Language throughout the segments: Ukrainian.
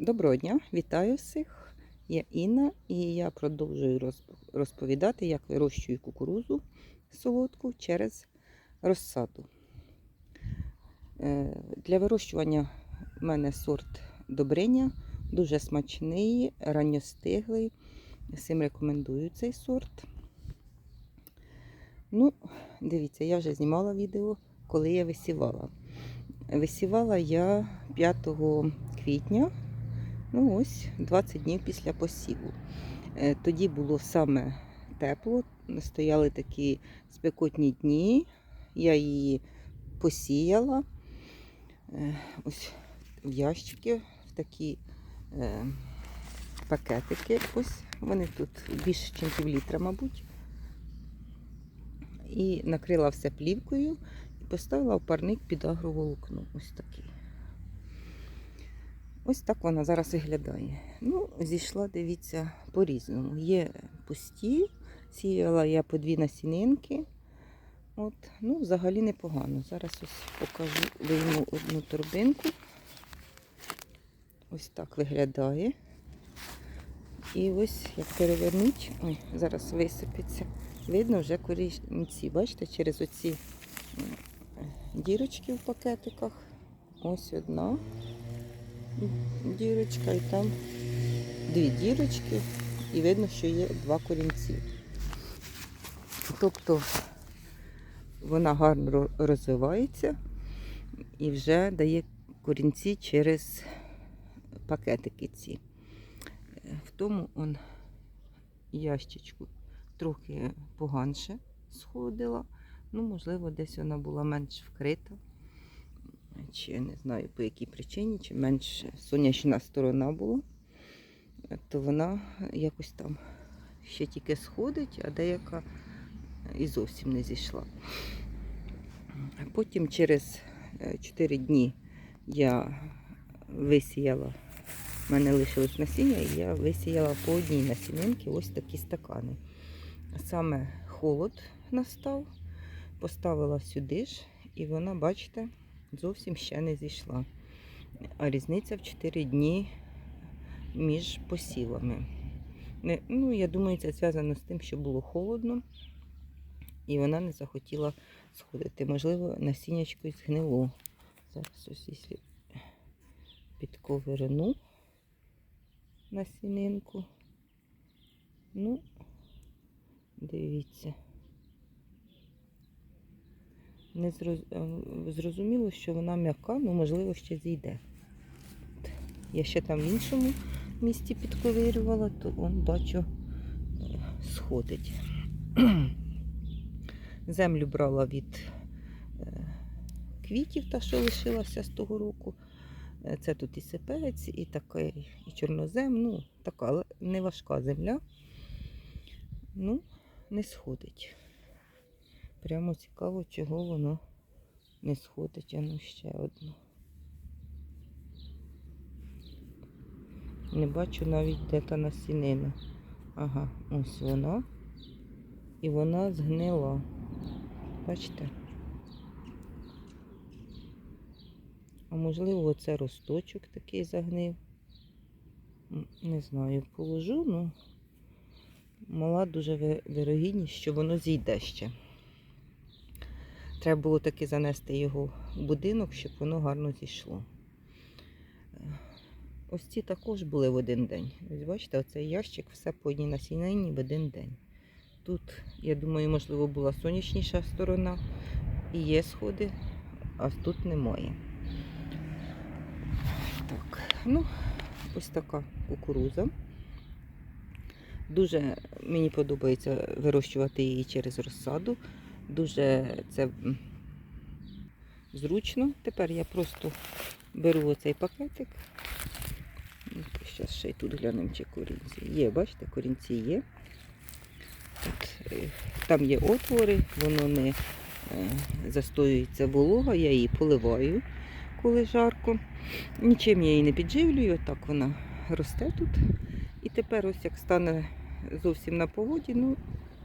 Доброго дня, вітаю всіх. Я Інна і я продовжую розповідати, як вирощую кукурузу солодку через розсаду. Е, Для вирощування в мене сорт добриня, дуже смачний, ранньостиглий. Всім рекомендую цей сорт. Ну, дивіться, я вже знімала відео, коли я висівала. Висівала я 5 квітня. Ну ось 20 днів після посіву. Е, Тоді було саме тепло, стояли такі спекотні дні. Я її посіяла. Е, Ось в ящики, в такі е, пакетики. Ось вони тут більше, ніж пів літра, мабуть. І накрила все плівкою і поставила в парник під агроволокно. Ось такий. Ось так вона зараз виглядає. Ну, зійшла, дивіться, по-різному. Є пусті, сіяла я по дві насінинки. От, ну, взагалі непогано. Зараз ось покажу, вийму одну торбинку. Ось так виглядає. І ось як перевернуть, ой, зараз висипеться. Видно вже корінці. Бачите, через оці дірочки в пакетиках. Ось одна дірочка, і там дві дірочки, і видно, що є два корінці. Тобто вона гарно розвивається і вже дає корінці через пакетики ці. Е, В тому он ящичку трохи поганше сходила. Ну, можливо, десь вона була менш вкрита чи не знаю по якій причині, чи менш сонячна сторона була, то вона якось там ще тільки сходить, а деяка і зовсім не зійшла. Потім через 4 дні я висіяла, в мене лишилось насіння, і я висіяла по одній насінинці ось такі стакани. Саме холод настав, поставила сюди ж, і вона, бачите, зовсім ще не зійшла. А різниця в 4 дні між посівами. Ну, я думаю, це зв'язано з тим, що було холодно, і вона не захотіла сходити. Можливо, насіннячко й згнило. Зараз ось якщо підковерну насінинку. Ну, дивіться. Не е, зрозуміло, що вона м'яка, ну можливо ще зійде. Я ще там в іншому місці підковирювала, то он бачу е, сходить. Землю брала від е, квітів, та що лишилася з того року. Це тут і сипець, і такий, і чорнозем. Ну, така але не важка земля. Ну, не сходить. Прямо цікаво, чого воно не сходить, а ну ще одну. Не бачу навіть де та насінина. Ага, ось вона. І вона згнила. Бачите? А можливо, оце росточок такий загнив. Не знаю, положу, ну мала дуже вирогідність, що воно зійде ще. Треба було таки занести його в будинок, щоб воно гарно зійшло. Е, Ось ці також були в один день. Ось бачите, оцей ящик все по одній насіннині в один день. Тут, я думаю, можливо, була сонячніша сторона і є сходи, а тут немає. Так, ну, ось така кукуруза. Дуже мені подобається вирощувати її через розсаду. Дуже це зручно. Тепер я просто беру оцей пакетик. Зараз ще й тут глянемо, чи корінці. Є, бачите, корінці є. От, е, там є отвори, воно не е, застоюється волога, я її поливаю, коли жарко. Нічим я її не підживлюю, так вона росте тут. І тепер ось як стане зовсім на погоді, ну,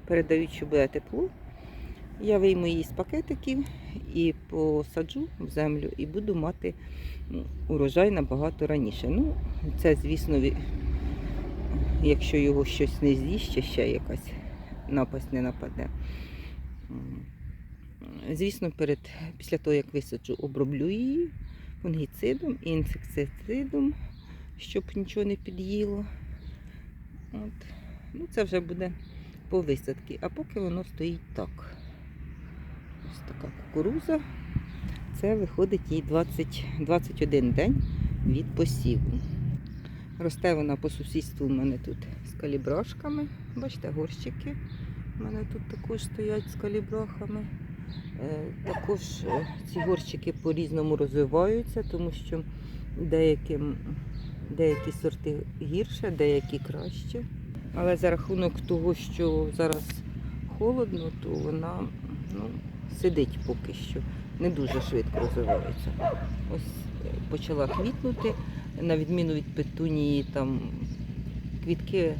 передають, що буде тепло, Я вийму її з пакетиків і посаджу в землю, і буду мати урожай набагато раніше. Ну, це, звісно, якщо його щось не з'їсть, ще якась напасть не нападе. Звісно, перед, після того, як висаджу, оброблю її фунгіцидом і інсектицидом, щоб нічого не під'їло. От. Ну, це вже буде по висадці. А поки воно стоїть так. Ось така кукуруза. Це виходить їй 20, 21 день від посіву. Росте вона по сусідству у мене тут з калібрашками. Бачите, горщики. У мене тут також стоять з калібрахами. Е, Також е, ці горщики по-різному розвиваються, тому що деяким, деякі сорти гірше, деякі краще. Але за рахунок того, що зараз холодно, то вона ну, сидить поки що. Не дуже швидко розвивається. Ось е, почала квітнути, на відміну від петунії, там квітки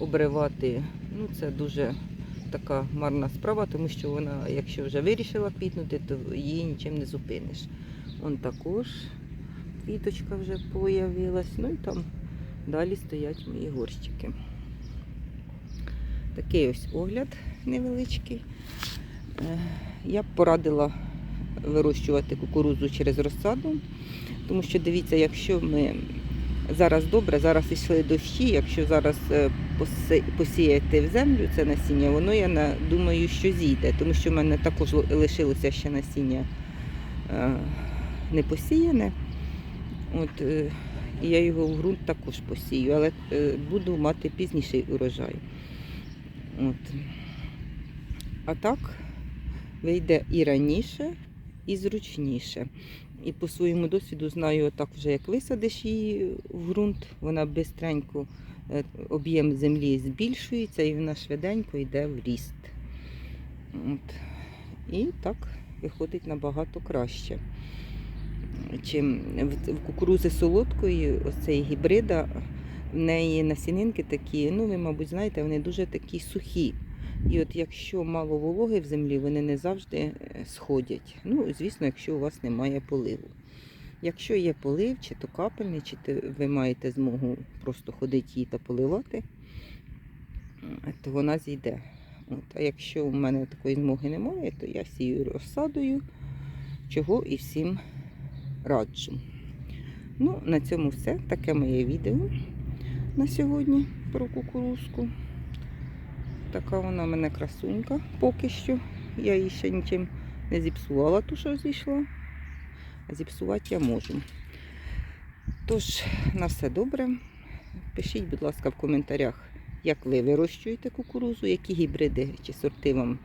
обривати. Ну, це дуже така марна справа, тому що вона, якщо вже вирішила квітнути, то її нічим не зупиниш. Он також квіточка вже появилась. Ну і там далі стоять мої горщики. Такий ось огляд невеличкий. Я б порадила вирощувати кукурудзу через розсаду, тому що дивіться, якщо ми зараз добре, зараз йшли дощі, якщо зараз е, посіяти в землю це насіння, воно я думаю, що зійде, тому що в мене також лишилося ще насіння е, не посіяне. От, е, і я його в ґрунт також посію, але буду мати пізніший урожай. От. А так вийде і раніше, і зручніше. І по своєму досвіду знаю, отак вже як висадиш її в ґрунт, вона бистренько е, об'єм землі збільшується і вона швиденько йде в ріст. От. І так виходить набагато краще. Чим в кукурузи солодкої, оцей гібрида, в неї насінинки такі, ну ви, мабуть, знаєте, вони дуже такі сухі. І от якщо мало вологи в землі, вони не завжди е, сходять. Ну, звісно, якщо у вас немає поливу. Якщо є полив, чи то капельний, чи то ви маєте змогу просто ходити її та поливати, то вона зійде. От. А якщо у мене такої змоги немає, то я сію розсадою, чого і всім раджу. Ну, на цьому все. Таке моє відео на сьогодні про кукурузку. Така вона в мене красунька поки що. Я її ще нічим не зіпсувала, ту, що зійшла. А зіпсувати я можу. Тож, на все добре. Пишіть, будь ласка, в коментарях, як ви вирощуєте кукурузу, які гібриди чи сорти вам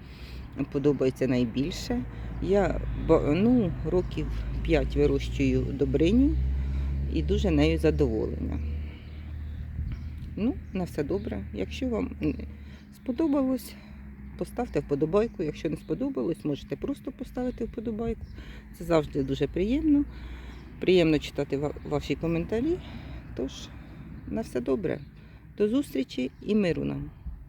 подобаються найбільше. Я ну, років 5 вирощую добриню і дуже нею задоволена. Ну, на все добре. Якщо вам сподобалось, поставте вподобайку. Якщо не сподобалось, можете просто поставити вподобайку. Це завжди дуже приємно. Приємно читати ваші коментарі. Тож, на все добре. До зустрічі і миру нам!